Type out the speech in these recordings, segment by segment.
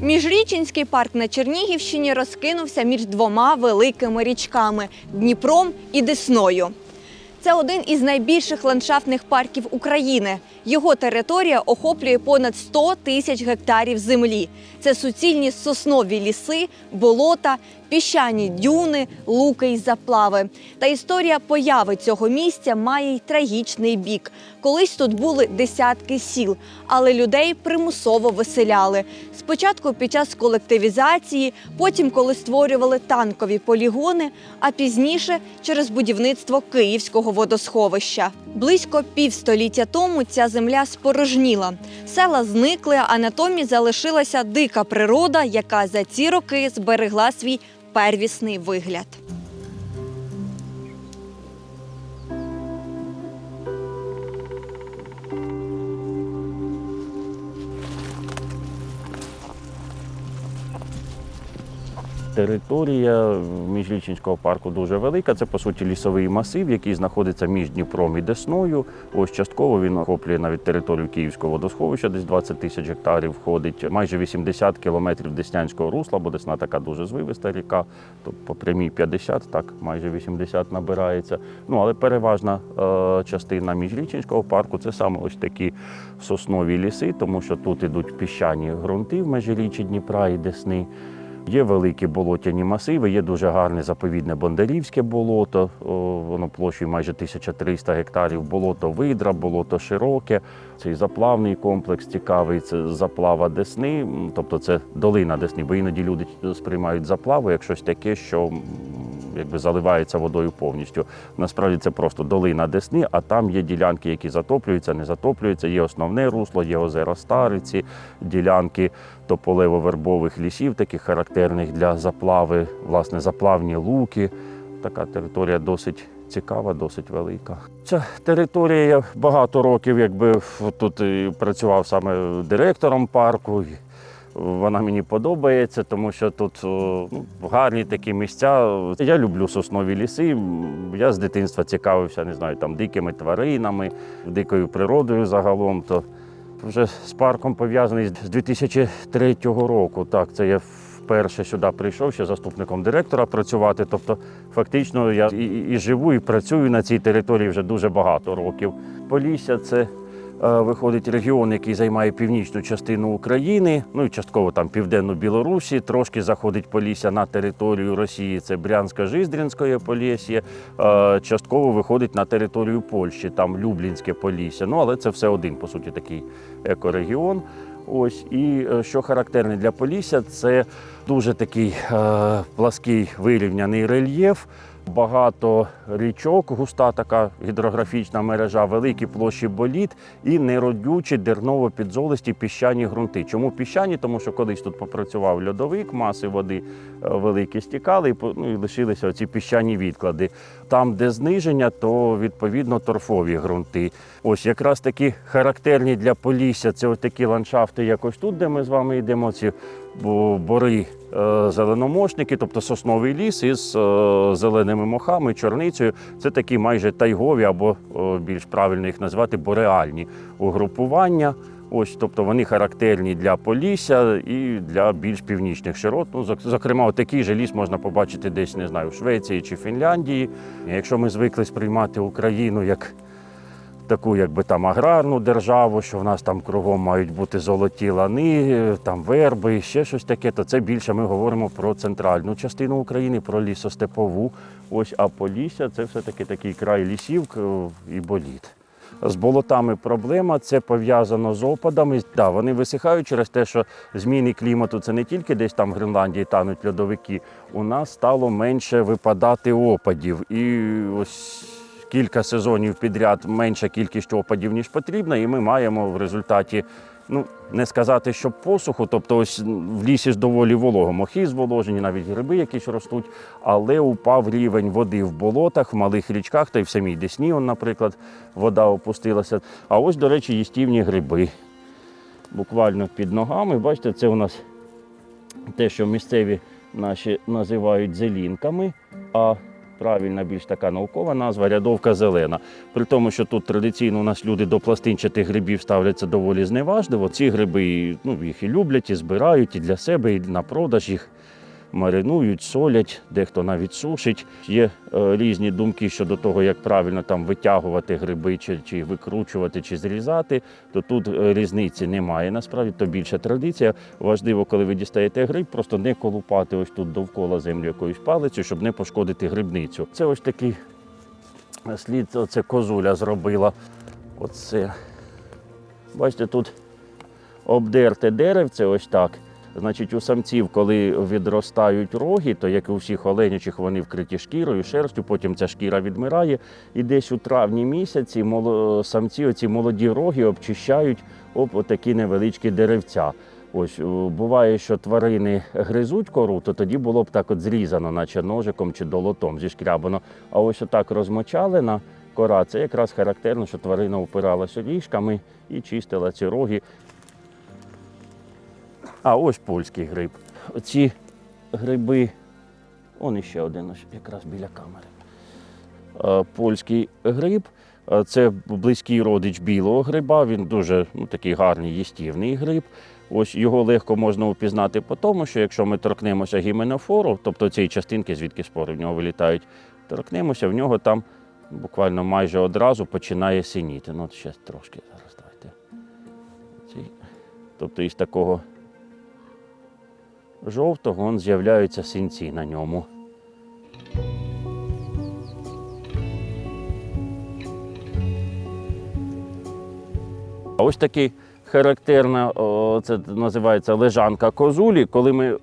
Міжрічинський парк на Чернігівщині розкинувся між двома великими річками Дніпром і Десною. Це один із найбільших ландшафтних парків України. Його територія охоплює понад 100 тисяч гектарів землі. Це суцільні соснові ліси, болота, піщані дюни, луки й заплави. Та історія появи цього місця має й трагічний бік. Колись тут були десятки сіл, але людей примусово виселяли. Спочатку під час колективізації, потім, коли створювали танкові полігони, а пізніше через будівництво Київського водосховища. Близько півстоліття тому ця земля спорожніла. Села зникли, а натомість залишилася дика природа, яка за ці роки зберегла свій первісний вигляд. Територія міжрічинського парку дуже велика. Це по суті лісовий масив, який знаходиться між Дніпром і Десною. Ось частково він охоплює навіть територію Київського водосховища, десь 20 тисяч гектарів входить. Майже 80 кілометрів Деснянського русла, бо Десна така дуже звивиста ріка. То по прямій 50, так майже 80 набирається. Ну але переважна е, частина міжрічинського парку це саме ось такі соснові ліси, тому що тут ідуть піщані ґрунти в межі річі Дніпра і Десни. Є великі болотяні масиви, є дуже гарне заповідне Бондарівське болото, воно площею майже 1300 гектарів, болото Видра, болото Широке. Цей заплавний комплекс цікавий, це заплава Десни, тобто це долина Десни, бо іноді люди сприймають заплаву як щось таке, що якби заливається водою повністю. Насправді це просто долина Десни, а там є ділянки, які затоплюються, не затоплюються. Є основне русло, є озера Стариці, ділянки тополево-вербових лісів, таких характерних для заплави, власне, заплавні луки. Така територія досить цікава, досить велика. Ця територія я багато років, якби тут працював саме директором парку. Вона мені подобається, тому що тут ну, гарні такі місця. Я люблю соснові ліси. Я з дитинства цікавився, не знаю, там дикими тваринами, дикою природою загалом. То вже з парком пов'язаний з 2003 року. Так, це я вперше сюди прийшов ще заступником директора працювати. Тобто, фактично, я і, і- живу, і працюю на цій території вже дуже багато років. Полісся це виходить регіон, який займає північну частину України, ну і частково там південну Білорусі. Трошки заходить Полісся на територію Росії. Це Брянська Жиздрінське Полісся. Е, частково виходить на територію Польщі, там Люблінське Полісся. Ну але це все один, по суті, такий екорегіон. Ось і е, що характерне для Полісся, це дуже такий е, плаский вирівняний рельєф. Багато річок, густа така гідрографічна мережа, великі площі боліт і неродючі дерново-підзолисті піщані ґрунти. Чому піщані? Тому що колись тут попрацював льодовик, маси води е, великі стікали, і ну, і лишилися оці піщані відклади. Там, де зниження, то відповідно торфові ґрунти. Ось якраз такі характерні для Полісся. Це такі ландшафти, як ось тут, де ми з вами йдемо. Ці бори е, зеленомошники, тобто сосновий ліс із е, зеленими мохами, чорницею. Це такі майже тайгові або е, більш правильно їх назвати бореальні угрупування. Ось, тобто вони характерні для Полісся і для більш північних широт. Ну, зокрема, такий же ліс можна побачити десь, не знаю, в Швеції чи Фінляндії. Якщо ми звикли сприймати Україну як таку, якби там аграрну державу, що в нас там кругом мають бути золоті лани, там верби, ще щось таке, то це більше ми говоримо про центральну частину України, про лісостепову. Ось, а Полісся це все-таки такий край лісів і боліт. З болотами проблема, це пов'язано з опадами. Да, вони висихають через те, що зміни клімату це не тільки десь там в Гренландії тануть льодовики. У нас стало менше випадати опадів. І ось кілька сезонів підряд менша кількість опадів, ніж потрібно, і ми маємо в результаті. Ну, не сказати, що посуху, тобто ось в лісі ж доволі волого, мохи зволожені, навіть гриби якісь ростуть, але упав рівень води в болотах, в малих річках, та й в самій Десні, он, наприклад, вода опустилася. А ось, до речі, їстівні гриби. Буквально під ногами. Бачите, це у нас те, що місцеві наші називають зелінками. А правильна, більш така наукова назва рядовка зелена. При тому, що тут традиційно у нас люди до пластинчатих грибів ставляться доволі зневажливо. Ці гриби ну, їх і люблять, і збирають, і для себе, і на продаж їх маринують, солять, дехто навіть сушить. Є е, різні думки щодо того, як правильно там витягувати гриби, чи, чи викручувати, чи зрізати. То тут е, різниці немає. Насправді то більша традиція. Важливо, коли ви дістаєте гриб, просто не колупати ось тут довкола землю якоюсь палицею, щоб не пошкодити грибницю. Це ось такий слід, оце козуля зробила. Оце. Бачите, тут обдерте деревце, ось так. Значить, у самців, коли відростають роги, то як і у всіх оленячих, вони вкриті шкірою, шерстю, потім ця шкіра відмирає. І десь у травні місяці самці оці молоді роги обчищають об отакі невеличкі деревця. Ось буває, що тварини гризуть кору, то тоді було б так от зрізано, наче ножиком чи долотом зішкрябано. А ось отак розмочалена кора, це якраз характерно, що тварина опиралася ріжками і чистила ці роги. А ось польський гриб. Оці гриби, он іще один ось якраз біля камери. Польський гриб. Це близький родич білого гриба. Він дуже ну, такий гарний їстівний гриб. Ось його легко можна впізнати по тому, що якщо ми торкнемося гіменофору, тобто цієї частинки, звідки спори в нього вилітають, торкнемося, в нього там буквально майже одразу починає синіти. Ну, ще трошки зараз давайте. Тобто із такого жовтого он з'являються синці на ньому. Ось такий характерна, це називається лежанка козулі. Коли ми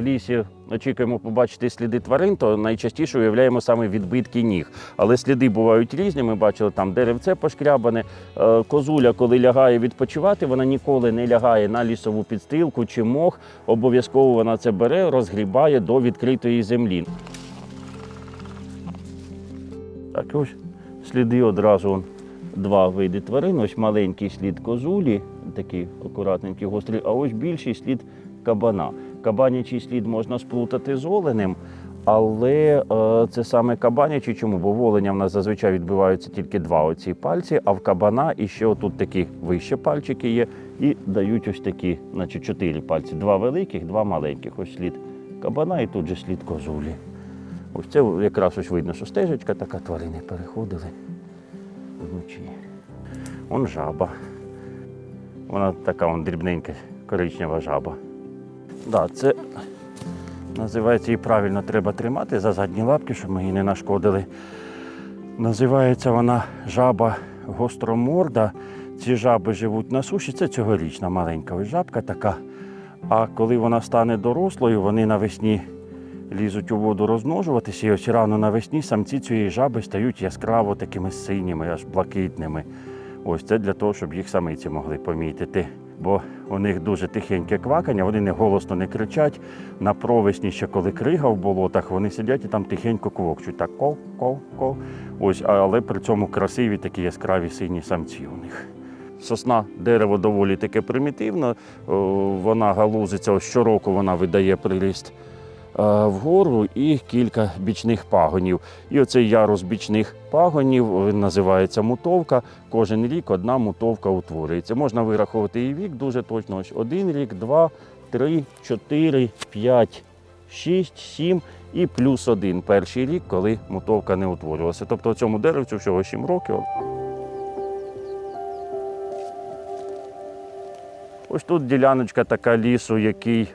в лісі очікуємо побачити сліди тварин, то найчастіше уявляємо саме відбитки ніг. Але сліди бувають різні. Ми бачили там деревце пошкрябане. Е, Козуля, коли лягає відпочивати, вона ніколи не лягає на лісову підстилку чи мох. Обов'язково вона це бере, розгрібає до відкритої землі. Так, ось сліди одразу два види тварин. Ось маленький слід козулі, такий акуратненький, гострий, а ось більший слід кабана. Кабанячий слід можна сплутати з оленем, але е, це саме кабанячий. Чому? Бо в оленя в нас зазвичай відбиваються тільки два оці пальці, а в кабана іще отут такі вище пальчики є і дають ось такі, значить, чотири пальці. Два великих, два маленьких. Ось слід кабана і тут же слід козулі. Ось це якраз ось видно, що стежечка така, тварини переходили вночі. Он жаба. Вона така вон дрібненька, коричнева жаба. Да, це називається її правильно треба тримати за задні лапки, щоб ми її не нашкодили. Називається вона жаба гостроморда. Ці жаби живуть на суші. Це цьогорічна маленька ось жабка така. А коли вона стане дорослою, вони навесні лізуть у воду розмножуватися. І ось рано навесні самці цієї жаби стають яскраво такими синіми, аж блакитними. Ось це для того, щоб їх самиці могли помітити. Бо у них дуже тихеньке квакання, вони не голосно не кричать. На провесні, ще коли крига в болотах, вони сидять і там тихенько квокчуть. Так ков, ков, ков. Ось, але при цьому красиві такі яскраві сині самці у них. Сосна дерево доволі таке примітивне. Вона галузиться, щороку вона видає приріст вгору і кілька бічних пагонів. І оцей ярус бічних пагонів він називається мутовка. Кожен рік одна мутовка утворюється. Можна вирахувати її вік дуже точно. Ось один рік, два, три, чотири, п'ять, шість, сім і плюс один перший рік, коли мутовка не утворювалася. Тобто цьому деревцю всього 7 років. Ось тут діляночка така лісу, який е,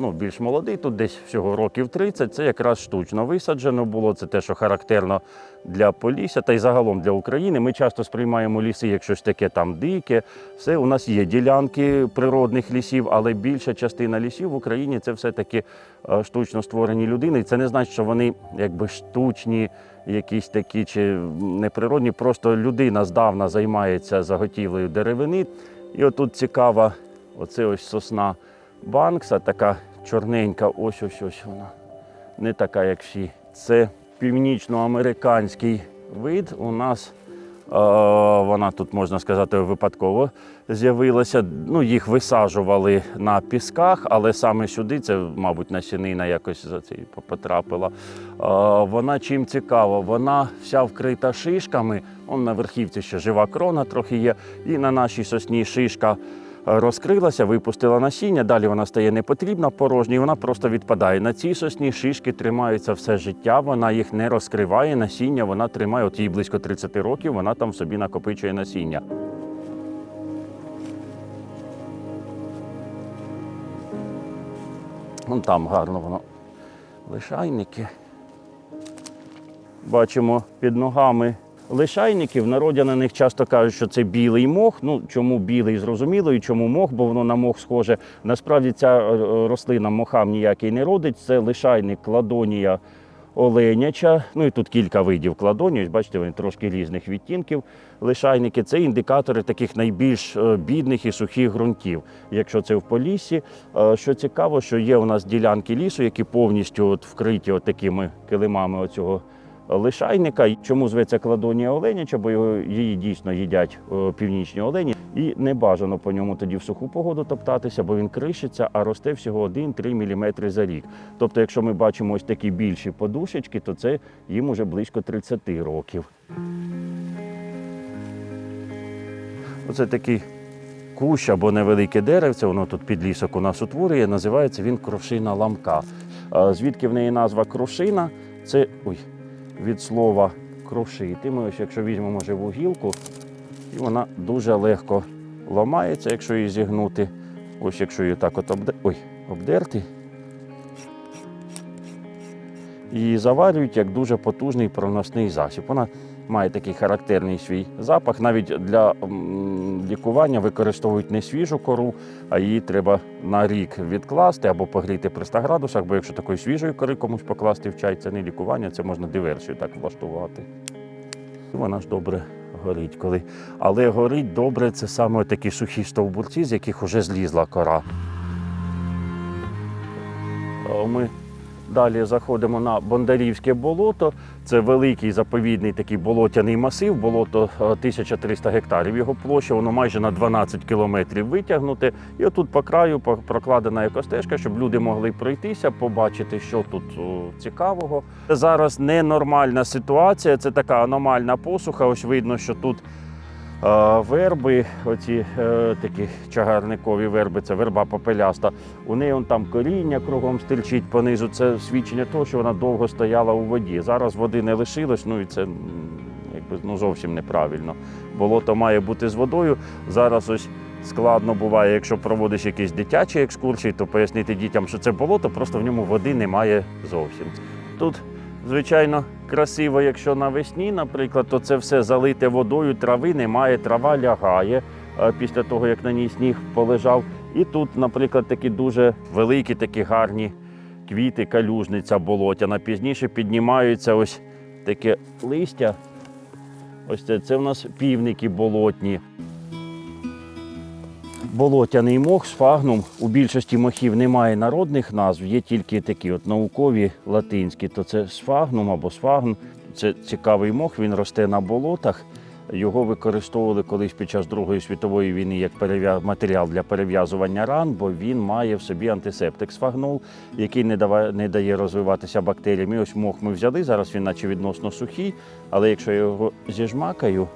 ну, більш молодий, тут десь всього років 30. Це якраз штучно висаджено було. Це те, що характерно для Полісся та й загалом для України. Ми часто сприймаємо ліси як щось таке там дике. Все, у нас є ділянки природних лісів, але більша частина лісів в Україні це все-таки е, штучно створені людини. І це не значить, що вони якби штучні, якісь такі чи неприродні. Просто людина здавна займається заготівлею деревини. І отут цікава, оце ось сосна Банкса, така чорненька, ось ось ось вона. Не така, як всі. Це північноамериканський вид. У нас Вона тут, можна сказати, випадково з'явилася. Ну, їх висаджували на пісках, але саме сюди, це, мабуть, насінина якось за цей потрапила. Е, Вона чим цікава? Вона вся вкрита шишками. Он на верхівці ще жива крона трохи є. І на нашій сосні шишка розкрилася, випустила насіння, далі вона стає непотрібна, порожня, і вона просто відпадає. На цій сосні шишки тримаються все життя, вона їх не розкриває, насіння вона тримає, от їй близько 30 років, вона там собі накопичує насіння. Вон там гарно воно. Лишайники. Бачимо під ногами лишайників. В народі на них часто кажуть, що це білий мох. Ну чому білий, зрозуміло, і чому мох, бо воно на мох схоже. Насправді ця е, рослина мохам ніякий не родить. Це лишайник кладонія оленяча. Ну і тут кілька видів кладонії. Бачите, вони трошки різних відтінків. Лишайники це індикатори таких найбільш е, бідних і сухих ґрунтів. Якщо це в полісі, Е, що цікаво, що є у нас ділянки лісу, які повністю от вкриті от такими килимами оцього лишайника. Чому зветься кладонія оленяча? Бо її дійсно їдять е, північні олені. І не бажано по ньому тоді в суху погоду топтатися, бо він кришиться, а росте всього 1-3 мм за рік. Тобто, якщо ми бачимо ось такі більші подушечки, то це їм уже близько 30 років. Оце такий кущ або невелике деревце, воно тут підлісок у нас утворює, називається він крошина ламка. Звідки в неї назва крошина? Це ой, від слова крошити. Ми ось, якщо візьмемо живу гілку, і вона дуже легко ламається, якщо її зігнути. Ось якщо її так от обде... ой, обдерти. Її заварюють як дуже потужний проносний засіб. Вона має такий характерний свій запах. Навіть для лікування використовують не свіжу кору, а її треба на рік відкласти або погріти при 100 градусах, бо якщо такої свіжої кори комусь покласти в чай, це не лікування, це можна диверсію так влаштувати. І Вона ж добре горить коли. Але горить добре це саме такі сухі стовбурці, з яких вже злізла кора. Ми далі заходимо на Бондарівське болото. Це великий заповідний такий болотяний масив, болото е, 1300 гектарів. Його площа, воно майже на 12 кілометрів витягнуте. І отут по краю прокладена екостежка, щоб люди могли пройтися, побачити, що тут цікавого. Зараз ненормальна ситуація, це така аномальна посуха. Ось видно, що тут е, верби, оці е, такі чагарникові верби, це верба попеляста. У неї он там коріння кругом стирчить понизу. Це свідчення того, що вона довго стояла у воді. Зараз води не лишилось, ну і це якби ну, зовсім неправильно. Болото має бути з водою. Зараз ось складно буває, якщо проводиш якісь дитячі екскурсії, то пояснити дітям, що це болото, просто в ньому води немає зовсім. Тут, звичайно, красиво, якщо навесні, наприклад, то це все залите водою, трави немає, трава лягає е, після того, як на ній сніг полежав. І тут, наприклад, такі дуже великі, такі гарні квіти, калюжниця болотяна. Пізніше піднімаються ось таке листя. Ось це, це в нас півники болотні. Болотяний мох, сфагнум. У більшості мохів немає народних назв, є тільки такі от наукові латинські. То це сфагнум або сфагн. Це цікавий мох, він росте на болотах. Його використовували колись під час Другої світової війни як матеріал для перев'язування ран, бо він має в собі антисептик сфагнол, який не, дава- не дає розвиватися бактеріям. І ось мох ми взяли, зараз він наче відносно сухий, але якщо я його зіжмакаю,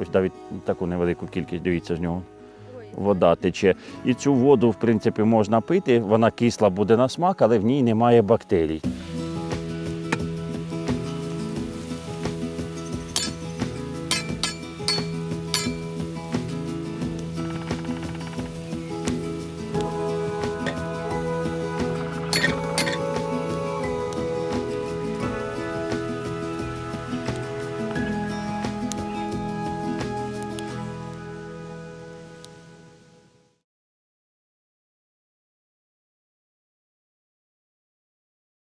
ось навіть таку невелику кількість, дивіться з нього вода тече. І цю воду, в принципі, можна пити. Вона кисла буде на смак, але в ній немає бактерій.